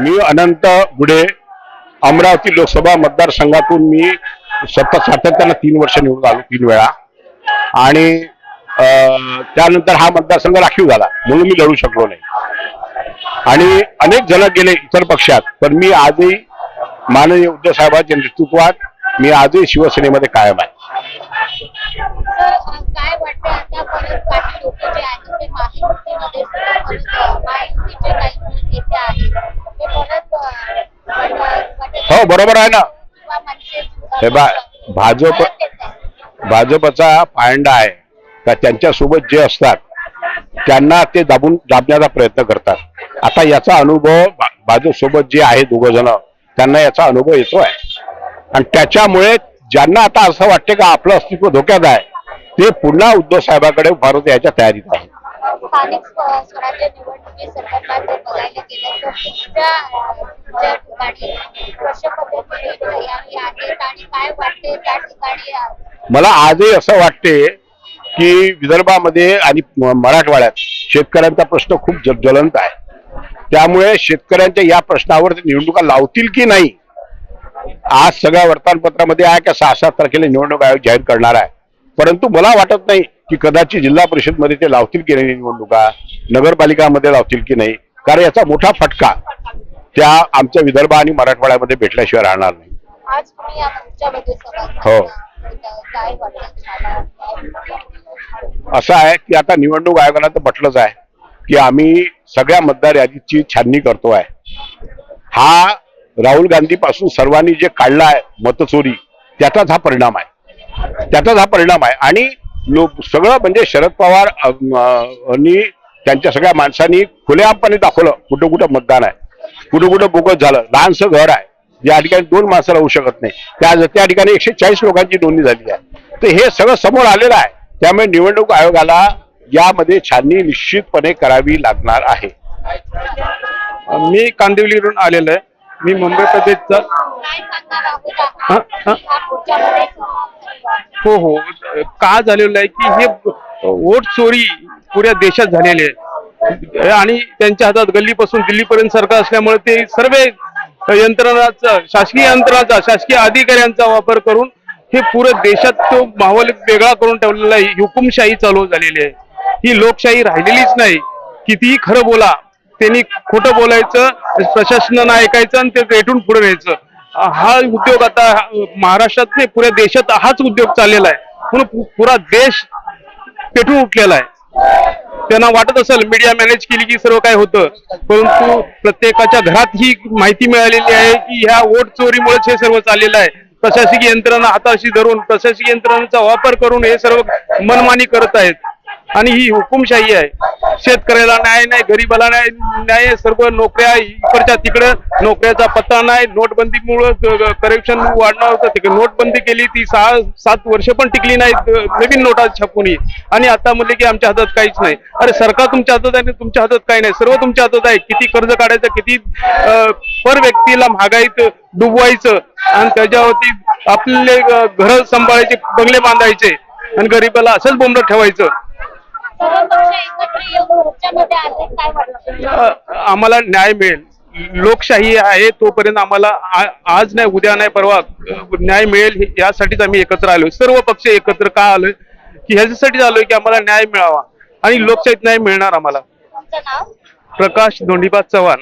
मी अनंत गुडे अमरावती लोकसभा मतदारसंघातून मी सतत सातत्यानं तीन वर्ष निवडून आलो तीन वेळा. आणि त्यानंतर हा मतदारसंघ राखीव झाला म्हणून मी लढू शकलो नाही. आणि अनेक जण गेले इतर पक्षात पण मी आजही माननीय उद्धव साहेबांच्या नेतृत्वात मी आजही शिवसेनेमध्ये कायम आहे. हो बरोबर आहे ना. हे बा भाजप. भाजपचा पायंडा आहे. का त्यांच्यासोबत जे असतात त्यांना ते दाबून दाबण्याचा प्रयत्न करतात. आता याचा अनुभव भाजप सोबत जे आहे दोघ जण त्यांना याचा अनुभव येतो आहे आणि त्याच्यामुळे ज्यांना आता असं वाटते का आपलं अस्तित्व धोक्यात आहे ते पुन्हा उद्धव साहेबाकडे भारत याच्या तयारीत आहे स्थानिक स्व- स्वराज्य निवडणुकी संदर्भात जर बघायला गेलं तर तुमच्या अ, ज्या ठिकाणी कशा पद्धतीने तयारी आहेत आणि काय वाटते त्या ठिकाणी अ, मला आजही असं वाटते की विदर्भामध्ये आणि मराठवाड्यात शेतकऱ्यांचा प्रश्न खूप ज- ज्वलंत आहे. त्यामुळे शेतकऱ्यांच्या या प्रश्नावर निवडणुका लावतील की नाही आज सगळ्या वर्तमानपत्रामध्ये आहे का सहा सात तारखेला निवडणूक आयोग जाहीर करणार आहे. परंतु मला वाटत नाही की कदाचित जिल्हा परिषदमध्ये ते लावतील की नाही निवडणुका नगरपालिकामध्ये लावतील की नाही कारण याचा मोठा फटका त्या आमच्या विदर्भ आणि मराठवाड्यामध्ये भेटल्याशिवाय राहणार नाही. सहभागी हो. असं आहे की आता निवडणूक आयोगाला तर म्हटलंच आहे की आम्ही सगळ्या मतदार यादीची छाननी करतो आहे. हा राहुल गांधी पासून सर्वांनी जे काढला आहे मतचोरी त्याचाच हा परिणाम आहे. त्याचाच हा परिणाम आहे. आणि लोक सगळं म्हणजे शरद पवार त्यांच्या सगळ्या माणसांनी खुलेआमपणे दाखवलं कुठं कुठं मतदान आहे. कुठं कुठं बोगस झालं लहानसं घर आहे. या ठिकाणी दोन माणसं राहू शकत नाही. त्या त्या ठिकाणी एकशे चाळीस लोकांची नोंदणी झाली आहे. तर हे सगळं समोर आलेलं आहे. त्यामुळे निवडणूक आयोगाला यामध्ये छाननी निश्चितपणे करावी लागणार आहे. मी कांदिवलीवरून आलेलो आहे. मी मुंबई प्रदेशचा हा, हो. हो का झालेलं आहे की हे वोट चोरी पुऱ्या देशात झालेली आहे. आणि त्यांच्या हातात गल्लीपासून दिल्लीपर्यंत सरकार असल्यामुळे ते सर्व यंत्रणाचा शासकीय यंत्रणाचा शासकीय अधिकाऱ्यांचा वापर करून हे पुरं देशात तो माहोल वेगळा करून ठेवलेला आहे. हुकुमशाही चालू झालेली आहे. ही लोकशाही राहिलेलीच नाही. कितीही खरं बोला त्यांनी खोटं बोलायचं प्रशासनानं ऐकायचं आणि ते रेटून पुढे न्यायचं. हा उद्योग आता महाराष्ट्रात नाही पुऱ्या देशात हाच उद्योग चाललेला आहे. म्हणून पुरा देश पेटून उठलेला आहे. त्यांना वाटत असेल मीडिया मॅनेज केली की सर्व काय होतं. परंतु प्रत्येकाच्या घरात ही माहिती मिळालेली आहे की ह्या वोट चोरीमुळेच हे सर्व चाललेलं आहे. प्रशासकीय यंत्रणा हाताशी धरून प्रशासकीय यंत्रणांचा वापर करून हे सर्व मनमानी करत आहेत. आणि ही हुकुमशाही आहे. शेतकऱ्याला न्याय नाही गरीबाला न्याय न्याय सर्व नोकऱ्या इकडच्या तिकडं नोकऱ्याचा पत्ता नाही नोटबंदीमुळं करप्शन वाढणार होतं तिकडे. नोटबंदी केली ती सहा सात वर्ष पण टिकली नाही नवीन नोटा छापून आणि आता म्हणले की आमच्या हातात काहीच नाही. अरे सरकार तुमच्या हातात आहे तुमच्या हातात काही नाही. सर्व तुमच्या हातात आहे. किती कर्ज काढायचं किती पर व्यक्तीला महागाईत डुबवायचं आणि त्याच्यावरती आपले घर सांभाळायचे बंगले बांधायचे आणि गरीबाला असंच बोंबलं ठेवायचं. आम्हाला न्याय मिळेल. लोकशाही आहे तोपर्यंत आम्हाला आज नाही उद्या नाही परवा न्याय मिळेल यासाठीच आम्ही एकत्र आलोय. सर्व पक्ष एकत्र का आलोय? की ह्याच्यासाठीच आलोय की आम्हाला न्याय मिळावा आणि लोकशाहीत न्याय मिळणार आम्हाला. तुमचं नाव? प्रकाश धोंडीबा चव्हाण.